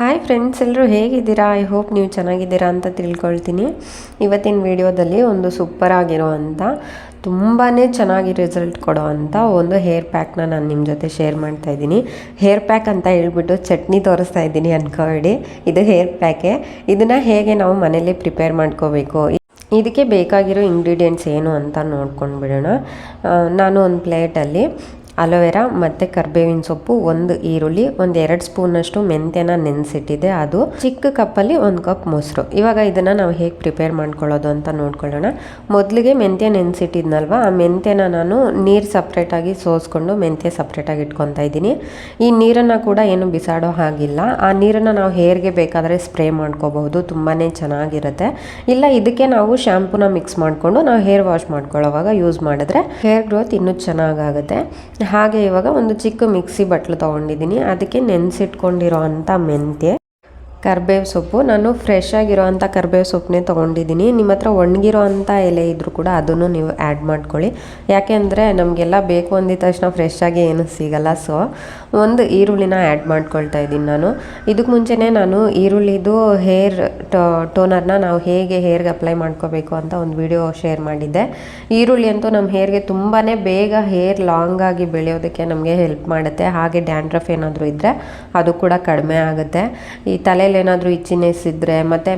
Hi friends ಎಲ್ಲರೂ ಹೇಗಿದ್ದೀರಾ? I hope ನೀವು ಚೆನ್ನಾಗಿದ್ದೀರಾ ಅಂತ ತಿಳ್ಕೊಳ್ತೀನಿ. ಇವತ್ತಿನ ವಿಡಿಯೋದಲ್ಲಿ ಒಂದು ಸೂಪರ್ ಆಗಿರೋವಂಥ ತುಂಬಾ ಚೆನ್ನಾಗಿ ರಿಸಲ್ಟ್ ಕೊಡೋ ಒಂದು ಹೇರ್ ಪ್ಯಾಕ್ನ ನಾನು ನಿಮ್ಮ ಜೊತೆ ಶೇರ್ ಮಾಡ್ತಾ ಇದ್ದೀನಿ. ಹೇರ್ ಪ್ಯಾಕ್ ಅಂತ ಹೇಳ್ಬಿಟ್ಟು ಚಟ್ನಿ ತೋರಿಸ್ತಾ ಇದ್ದೀನಿ ಅಂದ್ಕೊಬೇಡಿ ಇದು ಹೇರ್ ಪ್ಯಾಕೆ ಇದನ್ನು ಹೇಗೆ ನಾವು ಮನೇಲಿ ಪ್ರಿಪೇರ್ ಮಾಡ್ಕೋಬೇಕು? ಇದಕ್ಕೆ ಬೇಕಾಗಿರೋ ಇಂಗ್ರೀಡಿಯೆಂಟ್ಸ್ ಏನು ಅಂತ ನೋಡ್ಕೊಂಡು ಬಿಡೋಣ ನಾನು ಒಂದು ಪ್ಲೇಟಲ್ಲಿ ಅಲೋವೆರಾ ಮತ್ತು ಕರ್ಬೇವಿನ ಸೊಪ್ಪು, ಒಂದು ಈರುಳ್ಳಿ, ಒಂದು ಎರಡು ಸ್ಪೂನಷ್ಟು ಮೆಂತ್ಯನ ನೆನೆಸಿಟ್ಟಿದ್ದೆ ಅದು ಚಿಕ್ಕ ಕಪ್ಪಲ್ಲಿ ಒಂದು ಕಪ್ ಮೊಸರು. ಇವಾಗ ಇದನ್ನು ನಾವು ಹೇಗೆ ಪ್ರಿಪೇರ್ ಮಾಡ್ಕೊಳ್ಳೋದು ಅಂತ ನೋಡ್ಕೊಳ್ಳೋಣ. ಮೊದಲಿಗೆ ಮೆಂತ್ಯ ನೆನೆಸಿಟ್ಟಿದ್ನಲ್ವ? ಆ ಮೆಂತ್ಯನ ನಾನು ನೀರು ಸಪ್ರೇಟಾಗಿ ಸೋಸ್ಕೊಂಡು ಮೆಂತ್ಯ ಸಪ್ರೇಟಾಗಿ ಇಟ್ಕೊತಾ ಇದ್ದೀನಿ. ಈ ನೀರನ್ನು ಕೂಡ ಏನು ಬಿಸಾಡೋ ಹಾಗಿಲ್ಲ. ಆ ನೀರನ್ನು ನಾವು ಹೇರ್ಗೆ ಬೇಕಾದರೆ ಸ್ಪ್ರೇ ಮಾಡ್ಕೋಬಹುದು. ತುಂಬಾ ಚೆನ್ನಾಗಿರುತ್ತೆ. ಇಲ್ಲ, ಇದಕ್ಕೆ ನಾವು ಶ್ಯಾಂಪೂನ ಮಿಕ್ಸ್ ಮಾಡಿಕೊಂಡು ನಾವು ಹೇರ್ ವಾಶ್ ಮಾಡ್ಕೊಳ್ಳೋವಾಗ ಯೂಸ್ ಮಾಡಿದ್ರೆ ಹೇರ್ ಗ್ರೋತ್ ಇನ್ನೂ ಚೆನ್ನಾಗಾಗುತ್ತೆ. ಹಾಗೆ ಇವಾಗ ಒಂದು ಚಿಕ್ಕ ಮಿಕ್ಸಿ ಬಟ್ಲು ತೊಗೊಂಡಿದ್ದೀನಿ. ಅದಕ್ಕೆ ನೆನೆಸಿಟ್ಕೊಂಡಿರೋ ಅಂಥ ಮೆಂತ್ಯ. ಕರ್ಬೇವು ಸೊಪ್ಪು. ನಾನು ಫ್ರೆಶ್ ಆಗಿರೋ ಅಂಥ ಕರ್ಬೇವು ಸೊಪ್ಪನ್ನೇ ತೊಗೊಂಡಿದ್ದೀನಿ. ನಿಮ್ಮ ಹತ್ರ ಒಣಗಿರೋ ಅಂಥ ಎಲೆ ಇದ್ದರೂ ಕೂಡ ಅದನ್ನು ನೀವು ಆ್ಯಡ್ ಮಾಡ್ಕೊಳ್ಳಿ. ಯಾಕೆಂದರೆ ನಮಗೆಲ್ಲ ಬೇಕು ಅಂದಿದ ತಕ್ಷಣ ಫ್ರೆಶ್ ಆಗಿ ಏನು ಸಿಗಲ್ಲ. ಸೊ ಒಂದು ಈರುಳ್ಳಿನ ಆ್ಯಡ್ ಮಾಡ್ಕೊಳ್ತಾ ಇದ್ದೀನಿ ನಾನು. ಇದಕ್ಕೆ ಮುಂಚೆನೇ ನಾನು ಈರುಳ್ಳಿದು ಹೇರ್ ಟೋನರ್ನ ನಾವು ಹೇಗೆ ಹೇರ್ಗೆ ಅಪ್ಲೈ ಮಾಡ್ಕೋಬೇಕು ಅಂತ ಒಂದು ವಿಡಿಯೋ ಶೇರ್ ಮಾಡಿದ್ದೆ. ಈರುಳ್ಳಿ ಅಂತೂ ನಮ್ಮ ಹೇರ್ಗೆ ತುಂಬಾ ಬೇಗ ಹೇರ್ ಲಾಂಗ್ ಆಗಿ ಬೆಳೆಯೋದಕ್ಕೆ ನಮಗೆ ಹೆಲ್ಪ್ ಮಾಡುತ್ತೆ. ಹಾಗೆ ಡ್ಯಾಂಡ್ರಫ್ ಏನಾದರೂ ಇದ್ದರೆ ಅದು ಕೂಡ ಕಡಿಮೆ ಆಗುತ್ತೆ. ಈ ತಲೆಯಲ್ಲಿ ಏನಾದರೂ ಇಚ್ಚಿನೆಸ್ ಇದ್ದರೆ ಮತ್ತು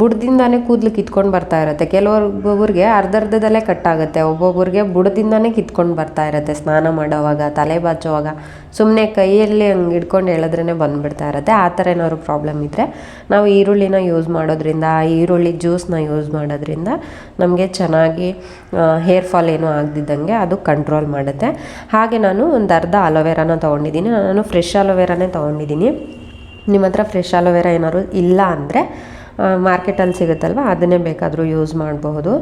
ಬುಡದಿಂದಾನೇ ಕೂದಲು ಕಿತ್ಕೊಂಡು ಬರ್ತಾ ಇರುತ್ತೆ. ಕೆಲವೊಬ್ಬೊಬ್ರಿಗೆ ಅರ್ಧರ್ಧದಲ್ಲೇ ಕಟ್ ಆಗುತ್ತೆ. ಒಬ್ಬೊಬ್ಬರಿಗೆ ಬುಡದಿಂದಾನೇ ಕಿತ್ಕೊಂಡು ಬರ್ತಾ ಇರುತ್ತೆ ಸ್ನಾನ ಮಾಡೋವಾಗ, ತಲೆ ಬಾಚುವಾಗ. ಸುಮ್ಮನೆ ಕೈಯಲ್ಲಿ ಹಂಗೆ ಹಿಡ್ಕೊಂಡು ಎಳೆದ್ರೇ ಬಂದುಬಿಡ್ತಾ ಇರುತ್ತೆ. ಆ ಥರ ಏನಾದ್ರು ಪ್ರಾಬ್ಲಮ್ ಇದ್ದರೆ ನಾವು ಈರುಳ್ಳಿನ ಯೂಸ್ ಮಾಡೋದ್ರಿಂದ, ಆ ಈರುಳ್ಳಿ ಜ್ಯೂಸ್ನ ಯೂಸ್ ಮಾಡೋದ್ರಿಂದ ನಮಗೆ ಚೆನ್ನಾಗಿ ಹೇರ್ ಫಾಲ್ ಏನೂ ಆಗದಿದ್ದಂಗೆ ಅದು ಕಂಟ್ರೋಲ್ ಮಾಡುತ್ತೆ. ಹಾಗೆ ನಾನು ಒಂದು ಅರ್ಧ ಅಲೋವೆರಾನ ತೊಗೊಂಡಿದ್ದೀನಿ. ನಾನು ಫ್ರೆಶ್ ಅಲೋವೆರಾನೇ ತೊಗೊಂಡಿದ್ದೀನಿ. ನಿಮ್ಮ ಹತ್ರ ಫ್ರೆಶ್ ಅಲೋವೆರಾ ಏನಾದ್ರು ಇಲ್ಲ ಅಂದರೆ ಮಾರ್ಕೆಟಲ್ಲಿ ಸಿಗುತ್ತಲ್ವ ಅದನ್ನೇ ಬೇಕಾದರೂ ಯೂಸ್ ಮಾಡಬಹುದು.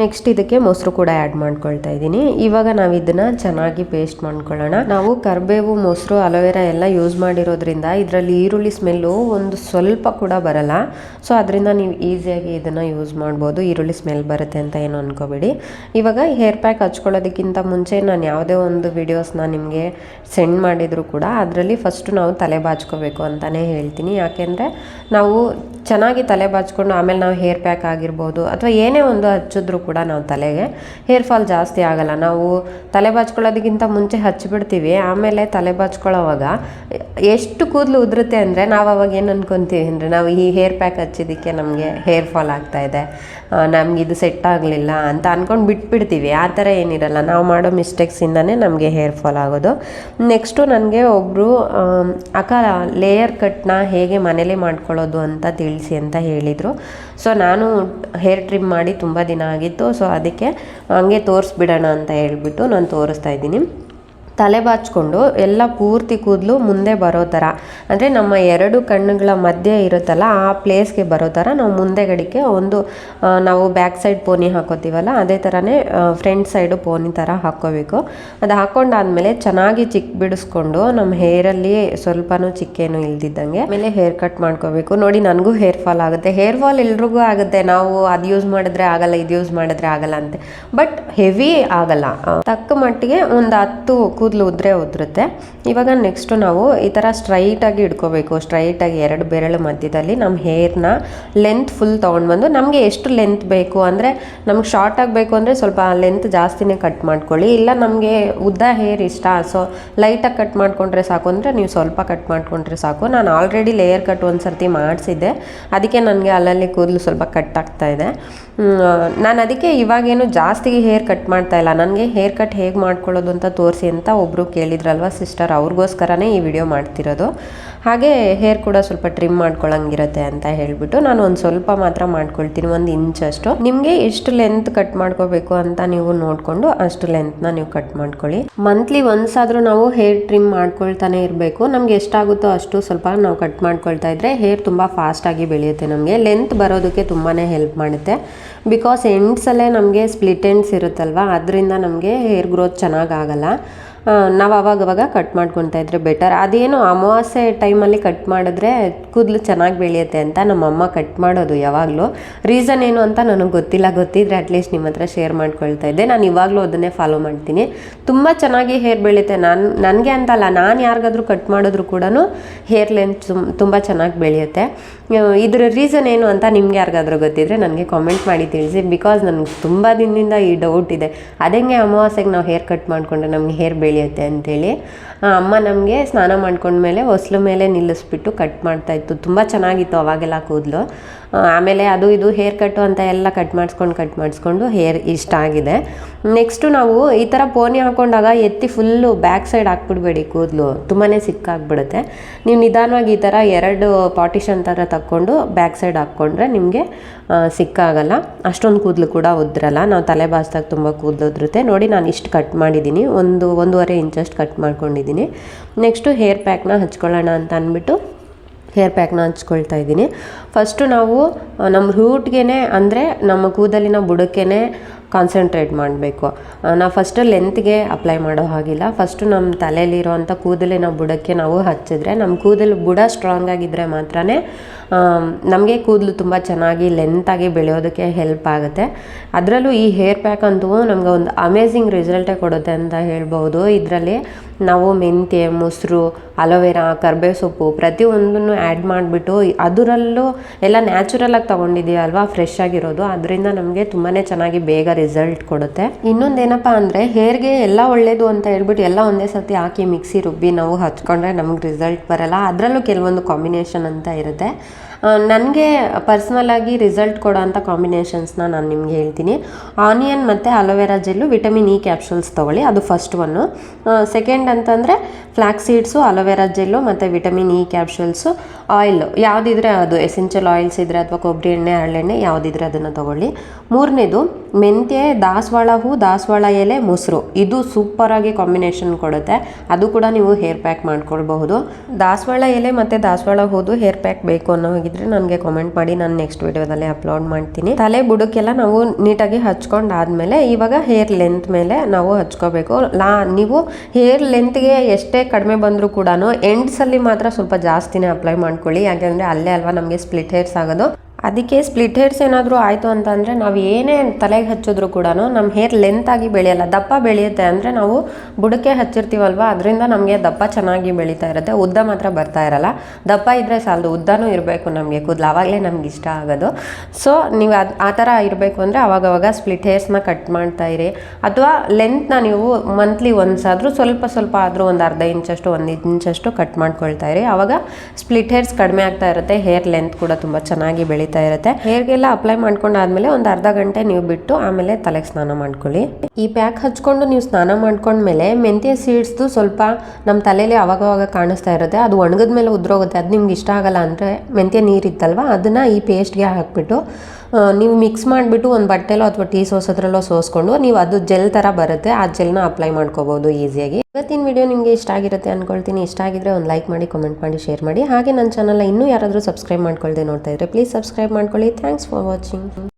ನೆಕ್ಸ್ಟ್ ಇದಕ್ಕೆ ಮೊಸರು ಕೂಡ ಆ್ಯಡ್ ಮಾಡ್ಕೊಳ್ತಾ ಇದ್ದೀನಿ. ಇವಾಗ ನಾವು ಇದನ್ನು ಚೆನ್ನಾಗಿ ಪೇಸ್ಟ್ ಮಾಡ್ಕೊಳ್ಳೋಣ. ನಾವು ಕರಿಬೇವು, ಮೊಸರು, ಅಲೋವೆರಾ ಎಲ್ಲ ಯೂಸ್ ಮಾಡಿರೋದ್ರಿಂದ ಇದರಲ್ಲಿ ಈರುಳ್ಳಿ ಸ್ಮೆಲ್ಲು ಒಂದು ಸ್ವಲ್ಪ ಕೂಡ ಬರಲ್ಲ. ಸೊ ಅದರಿಂದ ನೀವು ಈಸಿಯಾಗಿ ಇದನ್ನು ಯೂಸ್ ಮಾಡ್ಬೋದು. ಈರುಳ್ಳಿ ಸ್ಮೆಲ್ ಬರುತ್ತೆ ಅಂತ ಏನು ಅನ್ಕೋಬೇಡಿ. ಇವಾಗ ಹೇರ್ ಪ್ಯಾಕ್ ಹಚ್ಕೊಳ್ಳೋದಕ್ಕಿಂತ ಮುಂಚೆ ನಾನು ಯಾವುದೇ ಒಂದು ವಿಡಿಯೋಸ್ನ ನಿಮಗೆ ಸೆಂಡ್ ಮಾಡಿದರೂ ಕೂಡ ಅದರಲ್ಲಿ ಫಸ್ಟು ನಾವು ತಲೆ ಬಾಚ್ಕೋಬೇಕು ಅಂತಲೇ ಹೇಳ್ತೀನಿ. ಯಾಕೆಂದರೆ ನಾವು ಚೆನ್ನಾಗಿ ತಲೆ ಬಾಚ್ಕೊಂಡು ಆಮೇಲೆ ನಾವು ಹೇರ್ ಪ್ಯಾಕ್ ಆಗಿರ್ಬೋದು ಅಥವಾ ಏನೇ ಒಂದು ಹಚ್ಚಿದ್ರು ಕೂಡ ನಾವು ತಲೆಗೆ. ಹೇರ್ ಫಾಲ್ ಜಾಸ್ತಿ ಆಗಲ್ಲ. ನಾವು ತಲೆ ಬಾಚ್ಕೊಳ್ಳೋದಕ್ಕಿಂತ ಮುಂಚೆ ಹಚ್ಚಿಬಿಡ್ತೀವಿ ಆಮೇಲೆ ತಲೆ ಬಾಚ್ಕೊಳ್ಳೋವಾಗ ಎಷ್ಟು ಕೂದಲು ಉದುರುತ್ತೆ ಅಂದರೆ ನಾವು ಅವಾಗ ಏನು ಅನ್ಕೊತೀವಿ ಅಂದರೆ ನಾವು ಈ ಹೇರ್ ಪ್ಯಾಕ್ ಹಚ್ಚಿದ್ದಕ್ಕೆ ನಮಗೆ ಹೇರ್ ಫಾಲ್ ಆಗ್ತಾ ಇದೆ ನಮ್ಗೆ ಇದು ಸೆಟ್ ಆಗಲಿಲ್ಲ ಅಂತ ಅಂದ್ಕೊಂಡು ಬಿಟ್ಬಿಡ್ತೀವಿ. ಆ ಥರ ಏನಿರಲ್ಲ. ನಾವು ಮಾಡೋ ಮಿಸ್ಟೇಕ್ಸಿಂದನೇ ನಮಗೆ ಹೇರ್ ಫಾಲ್ ಆಗೋದು. ನೆಕ್ಸ್ಟು ನನಗೆ ಒಬ್ಬರು ಅಕ್ಕ ಲೇಯರ್ ಕಟ್ನ ಹೇಗೆ ಮನೇಲಿ ಮಾಡ್ಕೊಳ್ಳೋದು ಅಂತ ತಿಳಿಸಿ ಅಂತ ಹೇಳಿದರು. ಸೊ ನಾನು ಹೇರ್ ಟ್ರಿಮ್ ಮಾಡಿ ತುಂಬ ದಿನ ಆಗಿತ್ತು. ಸೊ ಅದಕ್ಕೆ ಹಂಗೆ ತೋರಿಸ್ಬಿಡೋಣ ಅಂತ ಹೇಳ್ಬಿಟ್ಟು ನಾನು ತೋರಿಸ್ತಾ ಇದ್ದೀನಿ. ತಲೆ ಬಾಚ್ಕೊಂಡು ಎಲ್ಲ ಪೂರ್ತಿ ಕೂದಲು ಮುಂದೆ ಬರೋ ಥರ. ಅಂದರೆ ನಮ್ಮ ಎರಡು ಕಣ್ಣುಗಳ ಮಧ್ಯೆ ಇರುತ್ತಲ್ಲ, ಆ ಪ್ಲೇಸ್ಗೆ ಬರೋ ಥರ ನಾವು ಮುಂದೆಗಡಿಕೆ ಒಂದು ನಾವು ಬ್ಯಾಕ್ ಸೈಡ್ ಪೋನಿ ಹಾಕೋತೀವಲ್ಲ, ಅದೇ ಥರನೇ ಫ್ರಂಟ್ ಸೈಡು ಪೋನಿ ಥರ ಹಾಕ್ಕೋಬೇಕು. ಅದು ಹಾಕ್ಕೊಂಡಾದಮೇಲೆ ಚೆನ್ನಾಗಿ ಚಿಕ್ಕ ಬಿಡಿಸ್ಕೊಂಡು ನಮ್ಮ ಹೇರಲ್ಲಿ ಸ್ವಲ್ಪನೂ ಚಿಕ್ಕೇನು ಇಲ್ದಿದ್ದಂಗೆ ಆಮೇಲೆ ಹೇರ್ ಕಟ್ ಮಾಡ್ಕೋಬೇಕು. ನೋಡಿ, ನನಗೂ ಹೇರ್ ಫಾಲ್ ಆಗುತ್ತೆ. ಹೇರ್ ಫಾಲ್ ಎಲ್ರಿಗೂ ಆಗುತ್ತೆ. ನಾವು ಅದು ಯೂಸ್ ಮಾಡಿದ್ರೆ ಆಗಲ್ಲ, ಇದು ಯೂಸ್ ಮಾಡಿದ್ರೆ ಆಗಲ್ಲ ಅಂತೆ. ಬಟ್ ಹೆವಿ ಆಗಲ್ಲ. ತಕ್ಕ ಮಟ್ಟಿಗೆ ಒಂದು ಹತ್ತು ಕೂದಲು ಉದ್ರೆ ಉದುರುತ್ತೆ. ಇವಾಗ ನೆಕ್ಸ್ಟು ನಾವು ಈ ಥರ ಸ್ಟ್ರೈಟಾಗಿ ಇಟ್ಕೋಬೇಕು ಸ್ಟ್ರೈಟಾಗಿ ಎರಡು ಬೆರಳು ಮಧ್ಯದಲ್ಲಿ ನಮ್ಮ ಹೇರ್ನ ಲೆಂತ್ ಫುಲ್ ತೊಗೊಂಡು ಬಂದು ನಮಗೆ ಎಷ್ಟು ಲೆಂತ್ ಬೇಕು ಅಂದರೆ ನಮ್ಗೆ ಶಾರ್ಟ್ ಆಗಬೇಕು ಅಂದರೆ ಸ್ವಲ್ಪ ಲೆಂತ್ ಜಾಸ್ತಿನೇ ಕಟ್ ಮಾಡ್ಕೊಳ್ಳಿ. ಇಲ್ಲ ನಮಗೆ ಉದ್ದ ಹೇರ್ ಇಷ್ಟ ಸೊ ಲೈಟಾಗಿ ಕಟ್ ಮಾಡ್ಕೊಂಡ್ರೆ ಸಾಕು ಅಂದರೆ ನೀವು ಸ್ವಲ್ಪ ಕಟ್ ಮಾಡ್ಕೊಂಡ್ರೆ ಸಾಕು. ನಾನು ಆಲ್ರೆಡಿ ಲೇಯರ್ ಕಟ್ ಒಂದು ಸರ್ತಿ ಮಾಡಿಸಿದ್ದೆ. ಅದಕ್ಕೆ ನನಗೆ ಅಲ್ಲಲ್ಲಿ ಕೂದಲು ಸ್ವಲ್ಪ ಕಟ್ ಆಗ್ತಾ ಇದೆ. ನಾನು ಅದಕ್ಕೆ ಇವಾಗೇನು ಜಾಸ್ತಿ ಹೇರ್ ಕಟ್ ಮಾಡ್ತಾ ಇಲ್ಲ. ನನಗೆ ಹೇರ್ ಕಟ್ ಹೇಗೆ ಮಾಡ್ಕೊಳ್ಳೋದು ಅಂತ ತೋರಿಸಿ ಅಂತ ಒಬ್ಬರು ಕೇಳಿದ್ರಲ್ವ ಸಿಸ್ಟರ್ ಅವ್ರಿಗೋಸ್ಕರನೇ ಈ ವಿಡಿಯೋ ಮಾಡ್ತಿರೋದು. ಹಾಗೆ ಹೇರ್ ಕೂಡ ಸ್ವಲ್ಪ ಟ್ರಿಮ್ ಮಾಡ್ಕೊಳ್ಳಂಗಿರುತ್ತೆ ಅಂತ ಹೇಳಿಬಿಟ್ಟು ನಾನು ಒಂದು ಸ್ವಲ್ಪ ಮಾತ್ರ ಮಾಡ್ಕೊಳ್ತೀನಿ, ಒಂದು ಅಷ್ಟು. ನಿಮಗೆ ಎಷ್ಟು ಲೆಂತ್ ಕಟ್ ಮಾಡ್ಕೋಬೇಕು ಅಂತ ನೀವು ನೋಡಿಕೊಂಡು ಅಷ್ಟು ಲೆಂತ್ನ ನೀವು ಕಟ್ ಮಾಡ್ಕೊಳ್ಳಿ. ಮಂತ್ಲಿ ಒನ್ಸ್ ಆದರೂ ನಾವು ಹೇರ್ ಟ್ರಿಮ್ ಮಾಡ್ಕೊಳ್ತಾನೆ ಇರಬೇಕು. ನಮ್ಗೆ ಎಷ್ಟಾಗುತ್ತೋ ಅಷ್ಟು ಸ್ವಲ್ಪ ನಾವು ಕಟ್ ಮಾಡ್ಕೊಳ್ತಾ ಇದ್ರೆ ಹೇರ್ ತುಂಬ ಫಾಸ್ಟಾಗಿ ಬೆಳೆಯುತ್ತೆ ನಮಗೆ. ಲೆಂತ್ ಬರೋದಕ್ಕೆ ತುಂಬಾ ಹೆಲ್ಪ್ ಮಾಡುತ್ತೆ. ಬಿಕಾಸ್ ಎಂಡ್ಸಲ್ಲೇ ನಮಗೆ ಸ್ಪ್ಲಿಟ್ ಎಂಡ್ಸ್ ಇರುತ್ತಲ್ವ? ಅದರಿಂದ ನಮಗೆ ಹೇರ್ ಗ್ರೋತ್ ಚೆನ್ನಾಗಾಗಲ್ಲ ನಾವು ಅವಾಗವಾಗ ಅವಾಗ ಕಟ್ ಮಾಡ್ಕೊತಾ ಇದ್ರೆ ಬೆಟರ್ ಅದೇನು ಅಮಾವಾಸ್ಯೆ ಟೈಮಲ್ಲಿ ಕಟ್ ಮಾಡಿದ್ರೆ ಕೂದಲು ಚೆನ್ನಾಗಿ ಬೆಳೆಯುತ್ತೆ ಅಂತ ನಮ್ಮಮ್ಮ ಕಟ್ ಮಾಡೋದು ಯಾವಾಗಲೂ. ರೀಸನ್ ಏನು ಅಂತ ನನಗೆ ಗೊತ್ತಿಲ್ಲ. ಗೊತ್ತಿದ್ರೆ ಅಟ್ಲೀಸ್ಟ್ ನಿಮ್ಮ ಹತ್ರ ಶೇರ್ ಮಾಡ್ಕೊಳ್ತಾ ಇದ್ದೆ. ನಾನು ಇವಾಗಲೂ ಅದನ್ನೇ ಫಾಲೋ ಮಾಡ್ತೀನಿ. ತುಂಬ ಚೆನ್ನಾಗಿ ಹೇರ್ ಬೆಳೆಯುತ್ತೆ. ನಾನು, ನನಗೆ ಅಂತಲ್ಲ ನಾನು ಯಾರಿಗಾದ್ರೂ ಕಟ್ ಮಾಡಿದ್ರು ಕೂಡ ಹೇರ್ ಲೆಂತ್ ತುಂಬ ಚೆನ್ನಾಗಿ ಬೆಳೆಯುತ್ತೆ. ಇದರ ರೀಸನ್ ಏನು ಅಂತ ನಿಮ್ಗೆ ಯಾರಿಗಾದ್ರೂ ಗೊತ್ತಿದ್ರೆ ನನಗೆ ಕಾಮೆಂಟ್ ಮಾಡಿ ತಿಳಿಸಿ. ಬಿಕಾಸ್ ನನಗೆ ತುಂಬ ದಿನದಿಂದ ಈ ಡೌಟ್ ಇದೆ. ಅದಂಗೆ ಅಮಾವಾಸ್ಯೆಗೆ ನಾವು ಹೇರ್ ಕಟ್ ಮಾಡಿಕೊಂಡ್ರೆ ನಮಗೆ ಹೇರ್ ಬೆಳೆಯುತ್ತೆ ಅಂಥೇಳಿ ಅಮ್ಮ ನಮಗೆ ಸ್ನಾನ ಮಾಡ್ಕೊಂಡ್ಮೇಲೆ ಹೊಸ್ಲು ಮೇಲೆ ನಿಲ್ಲಿಸ್ಬಿಟ್ಟು ಕಟ್ ಮಾಡ್ತಾಯಿತ್ತು ತುಂಬ ಚೆನ್ನಾಗಿತ್ತು ಅವಾಗೆಲ್ಲ ಕೂದಲು. ಆಮೇಲೆ ಅದು ಇದು ಹೇರ್ ಕಟ್ಟು ಅಂತ ಎಲ್ಲ ಕಟ್ ಮಾಡಿಸ್ಕೊಂಡು ಕಟ್ ಮಾಡಿಸ್ಕೊಂಡು ಹೇರ್ ಇಷ್ಟ ಆಗಿದೆ. ನೆಕ್ಸ್ಟು ನಾವು ಈ ಥರ ಪೋನಿ ಹಾಕೊಂಡಾಗ ಎತ್ತಿ ಫುಲ್ಲು ಬ್ಯಾಕ್ ಸೈಡ್ ಹಾಕ್ಬಿಡ್ಬೇಡಿ ಕೂದಲು. ತುಂಬಾ ಸಿಕ್ಕಾಗ್ಬಿಡುತ್ತೆ. ನೀವು ನಿಧಾನವಾಗಿ ಈ ಥರ ಎರಡು ಪಾರ್ಟಿಷನ್ ಥರ ತಕ್ಕೊಂಡು ಬ್ಯಾಕ್ ಸೈಡ್ ಹಾಕ್ಕೊಂಡ್ರೆ ನಿಮಗೆ ಸಿಕ್ಕಾಗಲ್ಲ. ಅಷ್ಟೊಂದು ಕೂದಲು ಕೂಡ ಉದ್ರಲ್ಲ. ನಾವು ತಲೆ ಬಾಸ್ದಾಗ ತುಂಬ ಕೂದಲು ಉದ್ರುತ್ತೆ. ನೋಡಿ ನಾನು ಇಷ್ಟು ಕಟ್ ಮಾಡಿದ್ದೀನಿ ಒಂದು, ಒಂದೂವರೆ ಇಂಚಷ್ಟು ಕಟ್ ಮಾಡ್ಕೊಂಡಿದ್ದೀನಿ. ನೆಕ್ಸ್ಟು ಹೇರ್ ಪ್ಯಾಕ್ನ ಹಚ್ಕೊಳ್ಳೋಣ ಅಂತ ಅಂದ್ಬಿಟ್ಟು ಹೇರ್ ಪ್ಯಾಕ್ನ ಹಚ್ಕೊಳ್ತಾ ಇದ್ದೀನಿ. ಫಸ್ಟು ನಾವು ನಮ್ಮ ರೂಟ್ಗೆ ಅಂದರೆ ನಮ್ಮ ಕೂದಲಿನ ಬುಡಕ್ಕೇ ಕಾನ್ಸಂಟ್ರೇಟ್ ಮಾಡಬೇಕು. ನಾವು ಫಸ್ಟು ಲೆಂತ್ಗೆ ಅಪ್ಲೈ ಮಾಡೋ ಹಾಗಿಲ್ಲ. ಫಸ್ಟು ನಮ್ಮ ತಲೆಯಲ್ಲಿರೋವಂಥ ಕೂದಲಿನ ಬುಡಕ್ಕೆ ನಾವು ಹಚ್ಚಿದ್ರೆ ನಮ್ಮ ಕೂದಲು ಬುಡ ಸ್ಟ್ರಾಂಗ್ ಆಗಿದ್ದರೆ ಮಾತ್ರ ನಮಗೆ ಕೂದಲು ತುಂಬ ಚೆನ್ನಾಗಿ ಲೆಂತಾಗಿ ಬೆಳೆಯೋದಕ್ಕೆ ಹೆಲ್ಪ್ ಆಗುತ್ತೆ. ಅದರಲ್ಲೂ ಈ ಹೇರ್ ಪ್ಯಾಕ್ ಅಂತೂ ನಮ್ಗೆ ಒಂದು ಅಮೇಝಿಂಗ್ ರಿಸಲ್ಟೇ ಕೊಡುತ್ತೆ ಅಂತ ಹೇಳ್ಬೋದು. ಇದರಲ್ಲಿ ನಾವು ಮೆಂತ್ಯ, ಮೊಸರು ಅಲೋವೆರಾ ಕರ್ಬೇವು ಸೊಪ್ಪು ಪ್ರತಿಯೊಂದನ್ನು ಆ್ಯಡ್ ಮಾಡಿಬಿಟ್ಟು ಅದರಲ್ಲೂ ಎಲ್ಲ ನ್ಯಾಚುರಲಾಗಿ ತೊಗೊಂಡಿದ್ದೀವಿ ಅಲ್ವಾ? ಫ್ರೆಶ್ ಆಗಿರೋದು. ಅದರಿಂದ ನಮಗೆ ತುಂಬಾ ಚೆನ್ನಾಗಿ ಬೇಗ ರಿಸಲ್ಟ್ ಕೊಡುತ್ತೆ. ಇನ್ನೊಂದೇನಪ್ಪ ಅಂದರೆ ಹೇರ್ಗೆ ಎಲ್ಲ ಒಳ್ಳೇದು ಅಂತ ಹೇಳ್ಬಿಟ್ಟು ಎಲ್ಲ ಒಂದೇ ಸರ್ತಿ ಹಾಕಿ ಮಿಕ್ಸಿ ರುಬ್ಬಿ ನಾವು ಹಚ್ಕೊಂಡ್ರೆ ನಮ್ಗೆ ರಿಸಲ್ಟ್ ಬರಲ್ಲ. ಅದರಲ್ಲೂ ಕೆಲವೊಂದು ಕಾಂಬಿನೇಷನ್ ಅಂತ ಇರುತ್ತೆ. ನನಗೆ ಪರ್ಸ್ನಲಾಗಿ ರಿಸಲ್ಟ್ ಕೊಡೋಂಥ ಕಾಂಬಿನೇಷನ್ಸ್ನ ನಾನು ನಿಮ್ಗೆ ಹೇಳ್ತೀನಿ. ಆನಿಯನ್ ಮತ್ತು aloe vera gel vitamin E capsules ತೊಗೊಳ್ಳಿ, ಅದು ಫಸ್ಟ್ ಒನ್ನು ಸೆಕೆಂಡ್ ಅಂತಂದರೆ flax seeds aloe vera gel ಮತ್ತು ವಿಟಮಿನ್ ಇ ಕ್ಯಾಪ್ಸೂಲ್ಸು ಆಯಿಲ್ ಯಾವುದಿದ್ರೆ ಅದು ಎಸೆನ್ಷಿಯಲ್ ಆಯಿಲ್ಸ್ ಇದ್ದರೆ ಅಥವಾ ಕೊಬ್ಬರಿ ಎಣ್ಣೆ, ಹರಳೆಣ್ಣೆ, ಯಾವುದಿದ್ರೆ ಅದನ್ನು ತೊಗೊಳ್ಳಿ. ಮೂರನೇದು ಮೆಂತ್ಯ, ದಾಸವಾಳ ಹೂ, ದಾಸವಾಳ ಎಲೆ, ಮೊಸರು. ಇದು ಸೂಪರಾಗಿ ಕಾಂಬಿನೇಷನ್ ಕೊಡುತ್ತೆ. ಅದು ಕೂಡ ನೀವು ಹೇರ್ ಪ್ಯಾಕ್ ಮಾಡ್ಕೊಳ್ಬಹುದು. ದಾಸವಾಳ ಎಲೆ ಮತ್ತು ದಾಸವಾಳ ಹೂದು ಹೇರ್ ಪ್ಯಾಕ್ ಬೇಕು ಅನ್ನೋ ಹಾಗಿದ್ರೆ ನನಗೆ ಕಾಮೆಂಟ್ ಮಾಡಿ. ನಾನು ನೆಕ್ಸ್ಟ್ ವಿಡಿಯೋದಲ್ಲಿ ಅಪ್ಲೋಡ್ ಮಾಡ್ತೀನಿ. ತಲೆ ಬುಡಕ್ಕೆಲ್ಲ ನಾವು ನೀಟಾಗಿ ಹಚ್ಕೊಂಡಾದ್ಮೇಲೆ ಇವಾಗ ಹೇರ್ ಲೆಂತ್ ಮೇಲೆ ನಾವು ಹಚ್ಕೋಬೇಕು. ಲಾ, ನೀವು ಹೇರ್ ಲೆಂತ್ಗೆ ಎಷ್ಟೇ ಕಡಿಮೆ ಬಂದರೂ ಕೂಡ ಎಂಡ್ಸಲ್ಲಿ ಮಾತ್ರ ಸ್ವಲ್ಪ ಜಾಸ್ತಿನೇ ಅಪ್ಲೈ ಮಾಡ್ಕೊಳ್ಳಿ. ಯಾಕೆಂದರೆ ಅಲ್ಲೇ ಅಲ್ವಾ ನಮಗೆ ಸ್ಪ್ಲಿಟ್ ಹೇರ್ಸ್ ಆಗೋದು. ಅದಕ್ಕೆ ಸ್ಪ್ಲಿಟ್ ಹೇರ್ಸ್ ಏನಾದರೂ ಆಯಿತು ಅಂತಂದರೆ ನಾವು ಏನೇ ತಲೆಗೆ ಹಚ್ಚಿದ್ರು ಕೂಡ ನಮ್ಮ ಹೇರ್ ಲೆಂತ್ ಆಗಿ ಬೆಳೆಯಲ್ಲ, ದಪ್ಪ ಬೆಳೆಯುತ್ತೆ ಅಂದರೆ ನಾವು ಬುಡಕ್ಕೆ ಹಚ್ಚಿರ್ತೀವಲ್ವ, ಅದರಿಂದ ನಮಗೆ ದಪ್ಪ ಚೆನ್ನಾಗಿ ಬೆಳೀತಾ ಇರುತ್ತೆ, ಉದ್ದ ಮಾತ್ರ ಬರ್ತಾ ಇರಲ್ಲ. ದಪ್ಪ ಇದ್ದರೆ ಸಾಲದು, ಉದ್ದನೂ ಇರಬೇಕು ನಮಗೆ ಕೂದಲು, ಆವಾಗಲೇ ನಮ್ಗೆ ಇಷ್ಟ ಆಗೋದು. ಸೊ ನೀವು ಅದು ಆ ಥರ ಇರಬೇಕು ಅಂದರೆ ಅವಾಗವಾಗ ಸ್ಪ್ಲಿಟ್ ಹೇರ್ಸ್ನ ಕಟ್ ಮಾಡ್ತಾ ಇರಿ. ಅಥವಾ ಲೆಂತ್ನ ನೀವು ಮಂತ್ಲಿ ಒನ್ಸ್ ಆದರೂ ಸ್ವಲ್ಪ ಸ್ವಲ್ಪ ಆದರೂ ಒಂದು ಅರ್ಧ ಇಂಚಷ್ಟು ಒಂದು ಇಂಚಷ್ಟು ಕಟ್ ಮಾಡ್ಕೊಳ್ತಾ ಇರಿ. ಆವಾಗ ಸ್ಪ್ಲಿಟ್ ಹೇರ್ಸ್ ಕಡಿಮೆ ಆಗ್ತಾ ಇರುತ್ತೆ ಹೇರ್ ಲೆಂತ್ ಕೂಡ ತುಂಬ ಚೆನ್ನಾಗಿ ಬೆಳೀತಾ ಇರುತ್ತೆ. ಹೇರ್ಗೆಲ್ಲ ಅಪ್ಲೈ ಮಾಡ್ಕೊಂಡಾದ್ಮೇಲೆ ಒಂದು ಅರ್ಧ ಗಂಟೆ ನೀವು ಬಿಟ್ಟು ಆಮೇಲೆ ತಲೆಗೆ ಸ್ನಾನ ಮಾಡ್ಕೊಳ್ಳಿ. ಈ ಪ್ಯಾಕ್ ಹಚ್ಕೊಂಡು ನೀವು ಸ್ನಾನ ಮಾಡ್ಕೊಂಡ್ಮೇಲೆ ಮೆಂತ್ಯ ಸೀಡ್ಸ್ದು ಸ್ವಲ್ಪ ನಮ್ಮ ತಲೆಯಲ್ಲಿ ಅವಾಗವಾಗ ಕಾಣಿಸ್ತಾ ಇರುತ್ತೆ. ಅದು ಒಣಗಿದ ಮೇಲೆ ಉದ್ರೋಗುತ್ತೆ. ಅದು ನಿಮ್ಗೆ ಇಷ್ಟ ಆಗಲ್ಲ ಅಂದರೆ ಮೆಂತ್ಯ ನೀರಿತ್ತಲ್ವ, ಅದನ್ನು ಈ ಪೇಸ್ಟ್ಗೆ ಹಾಕಿಬಿಟ್ಟು ನೀವು ಮಿಕ್ಸ್ ಮಾಡಿಬಿಟ್ಟು ಒಂದು ಬಟ್ಟೆಲೋ ಅಥವಾ ಟೀ ಸೋಸೋದ್ರಲ್ಲೋ ಸೋಸ್ಕೊಂಡು ನೀವು ಅದು ಜೆಲ್ ಥರ ಬರುತ್ತೆ, ಆ ಜೆಲ್ನ ಅಪ್ಲೈ ಮಾಡ್ಕೋಬೋದು ಈಸಿಯಾಗಿ ಇವತ್ತಿನ ವಿಡಿಯೋ ನಿಮಗೆ ಇಷ್ಟ ಆಗಿರುತ್ತೆ ಅಂದ್ಕೊಳ್ತೀನಿ ಇಷ್ಟ ಆಗಿದ್ರೆ ಒಂದು ಲೈಕ್ ಮಾಡಿ ಕಮೆಂಟ್ ಮಾಡಿ ಶೇರ್ ಮಾಡಿ. ಹಾಗೆ ನನ್ನ ಚಾನಲ್ನ ಇನ್ನೂ ಯಾರಾದರೂ ಸಬ್ಸ್ಕ್ರೈಬ್ ಮಾಡ್ಕೊಳ್ದೆ ನೋಡ್ತಾ ಇದ್ರೆ ಪ್ಲೀಸ್ ಸಬ್ಸ್ಕ್ರೈಬ್ ಮಾಡ್ಕೊಳ್ಳಿ. Thanks for watching